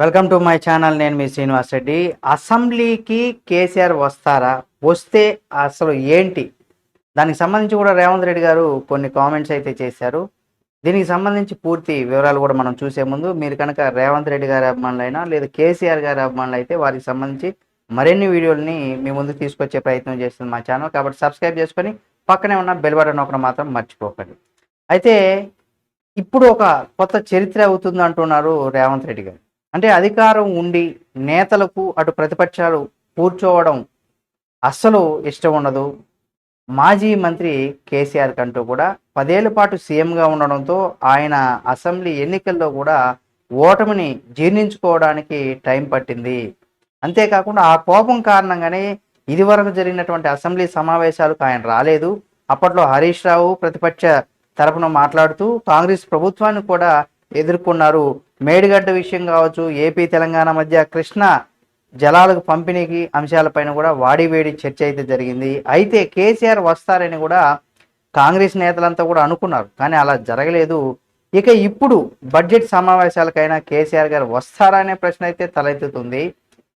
Welcome to my channel నేను మీ శ్రీనివాస్ రెడ్డి. అసెంబ్లీకి కేసీఆర్ వస్తారా? వస్తే అసలు ఏంటి? దానికి సంబంధించి కూడా రేవంత్ రెడ్డి గారు కొన్ని కామెంట్స్ అయితే చేశారు. దీనికి సంబంధించి పూర్తి వివరాలు కూడా మనం చూసే ముందు మీరు కనుక రేవంత్ రెడ్డి గారి అభిమానులైనా లేదా కేసీఆర్ గారి అభిమానులు అయితే వారికి సంబంధించి మరిన్ని వీడియోలని మీ ముందుకు తీసుకొచ్చే ప్రయత్నం చేస్తుంది మా ఛానల్. కాబట్టి సబ్స్క్రైబ్ చేసుకొని పక్కనే ఉన్న బెల్ బటన్ ఒకటి మాత్రం మర్చిపోకండి. అయితే ఇప్పుడు ఒక కొత్త చరిత్ర అవుతుంది అంటున్నారు రేవంత్ రెడ్డి గారు. అంటే అధికారం ఉండి నేతలకు అటు ప్రతిపక్షాలు కూర్చోవడం అస్సలు ఇష్టం ఉండదు. మాజీ మంత్రి కేసీఆర్ కంటూ కూడా పదేళ్ళ పాటు సీఎంగా ఉండడంతో ఆయన అసెంబ్లీ ఎన్నికల్లో కూడా ఓటమిని జీర్ణించుకోవడానికి టైం పట్టింది. అంతేకాకుండా ఆ కోపం కారణంగానే ఇదివరకు జరిగినటువంటి అసెంబ్లీ సమావేశాలకు ఆయన రాలేదు. అప్పట్లో హరీష్ రావు ప్రతిపక్ష తరపున మాట్లాడుతూ కాంగ్రెస్ ప్రభుత్వాన్ని కూడా ఎదుర్కొన్నారు. మేడిగడ్డ విషయం కావచ్చు ఏపీ తెలంగాణ మధ్య కృష్ణ జలాలకు పంపిణీకి అంశాలపైన కూడా వాడివేడి చర్చ అయితే జరిగింది. అయితే కేసీఆర్ వస్తారని కూడా కాంగ్రెస్ నేతలంతా కూడా అనుకున్నారు. కానీ అలా జరగలేదు. ఇక ఇప్పుడు బడ్జెట్ సమావేశాలకైనా కేసీఆర్ గారు వస్తారా అనే ప్రశ్న అయితే తలెత్తుతుంది.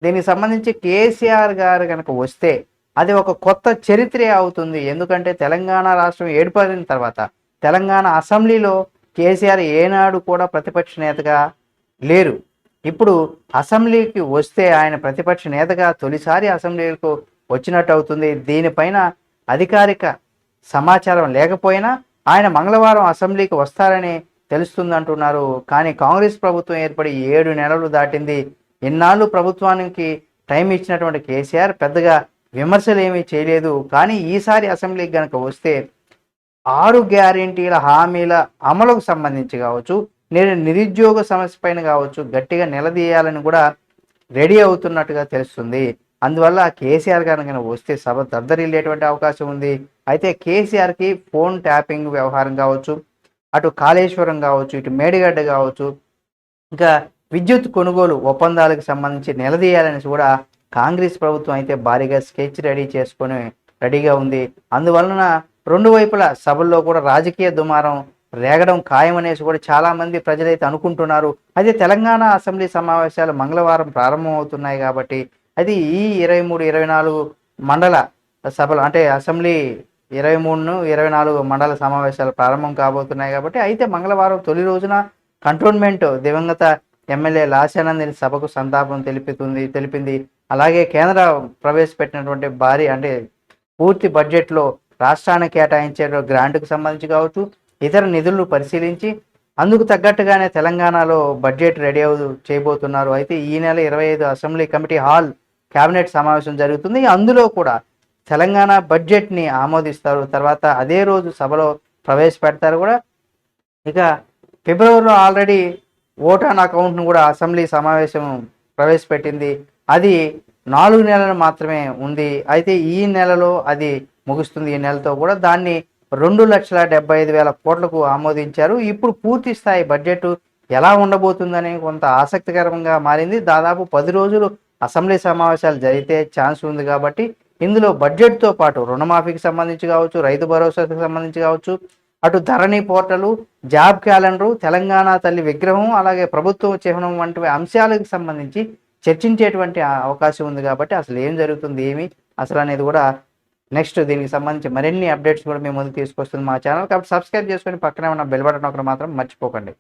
దీనికి సంబంధించి కేసీఆర్ గారు కనుక వస్తే అది ఒక కొత్త చరిత్రే అవుతుంది. ఎందుకంటే తెలంగాణ రాష్ట్రం ఏర్పడిన తర్వాత తెలంగాణ అసెంబ్లీలో కేసీఆర్ ఏనాడు కూడా ప్రతిపక్ష నేతగా లేరు. ఇప్పుడు అసెంబ్లీకి వస్తే ఆయన ప్రతిపక్ష నేతగా తొలిసారి అసెంబ్లీకు వచ్చినట్టు అవుతుంది. దీనిపైన అధికారిక సమాచారం లేకపోయినా ఆయన మంగళవారం అసెంబ్లీకి వస్తారని తెలుస్తుంది అంటున్నారు కానీ కాంగ్రెస్ ప్రభుత్వం ఏర్పడి ఏడు నెలలు దాటింది. ఇన్నాళ్ళు ప్రభుత్వానికి టైం ఇచ్చినటువంటి కేసీఆర్ పెద్దగా విమర్శలు ఏమీ చేయలేదు. కానీ ఈసారి అసెంబ్లీకి కనుక వస్తే ఆరు గ్యారంటీల హామీల అమలుకు సంబంధించి కావచ్చు నేను నిరుద్యోగ సమస్య పైన కావచ్చు గట్టిగా నిలదీయాలని కూడా రెడీ అవుతున్నట్టుగా తెలుస్తుంది. అందువల్ల కేసీఆర్ గారు కనుక వస్తే సభ దద్దరిల్లేటువంటి అవకాశం ఉంది. అయితే కేసీఆర్కి ఫోన్ ట్యాపింగ్ వ్యవహారం కావచ్చు అటు కాళేశ్వరం కావచ్చు ఇటు మేడిగడ్డ కావచ్చు ఇంకా విద్యుత్ కొనుగోలు ఒప్పందాలకు సంబంధించి నిలదీయాలని కూడా కాంగ్రెస్ ప్రభుత్వం అయితే భారీగా స్కెచ్ రెడీ చేసుకొని రెడీగా ఉంది. అందువలన రెండు వైపుల సభల్లో కూడా రాజకీయ దుమారం రేగడం ఖాయమనేసి కూడా చాలామంది ప్రజలైతే అనుకుంటున్నారు. అయితే తెలంగాణ అసెంబ్లీ సమావేశాలు మంగళవారం ప్రారంభమవుతున్నాయి కాబట్టి అది ఈ ఇరవై మూడు ఇరవై నాలుగు మండల సభలు అంటే అసెంబ్లీ ఇరవై మూడును ఇరవై నాలుగు మండల సమావేశాలు ప్రారంభం కాబోతున్నాయి కాబట్టి అయితే మంగళవారం తొలి రోజున కంటోన్మెంట్ దివంగత ఎమ్మెల్యే లాశానందని సభకు సంతాపం తెలిపితుంది తెలిపింది. అలాగే కేంద్ర ప్రవేశపెట్టినటువంటి భారీ అంటే పూర్తి బడ్జెట్లో రాష్ట్రానికి కేటాయించే గ్రాంట్కు సంబంధించి కావచ్చు ఇతర నిధులను పరిశీలించి అందుకు తగ్గట్టుగానే తెలంగాణలో బడ్జెట్ రెడీ అవు చేయబోతున్నారు. అయితే ఈ నెల ఇరవై ఐదు అసెంబ్లీ కమిటీ హాల్ కేబినెట్ సమావేశం జరుగుతుంది. అందులో కూడా తెలంగాణ బడ్జెట్ని ఆమోదిస్తారు. తర్వాత అదే రోజు సభలో ప్రవేశపెడతారు కూడా. ఇక ఫిబ్రవరిలో ఆల్రెడీ ఓటాన్ అకౌంట్ను కూడా అసెంబ్లీ సమావేశం ప్రవేశపెట్టింది. అది నాలుగు నెలలు మాత్రమే ఉంది. అయితే ఈ నెలలో అది ముగుస్తుంది. ఈ నెలతో కూడా దాన్ని రెండు లక్షల డెబ్బై ఐదు వేల కోట్లకు ఆమోదించారు. ఇప్పుడు పూర్తి స్థాయి బడ్జెట్ ఎలా ఉండబోతుందని కొంత ఆసక్తికరంగా మారింది. దాదాపు పది రోజులు అసెంబ్లీ సమావేశాలు జరిగితే ఛాన్స్ ఉంది కాబట్టి ఇందులో బడ్జెట్తో పాటు రుణమాఫీకి సంబంధించి కావచ్చు రైతు భరోసాకి సంబంధించి కావచ్చు అటు Dharani portal job calendar Telangana Talli విగ్రహం అలాగే ప్రభుత్వ చిహ్నం వంటి అంశాలకు సంబంధించి చర్చించేటువంటి అవకాశం ఉంది కాబట్టి అసలు ఏం జరుగుతుంది ఏమి అసలు అనేది కూడా నెక్స్ట్ దీనికి సంబంధించి మరిన్ని అప్డేట్స్ కూడా మేము ముందుకు తీసుకొస్తుంది మా ఛానల్. కాబట్టి సబ్స్క్రైబ్ చేసుకొని పక్కనే ఉన్న బెల్ బటన్ ఒకటి మాత్రం మర్చిపోకండి.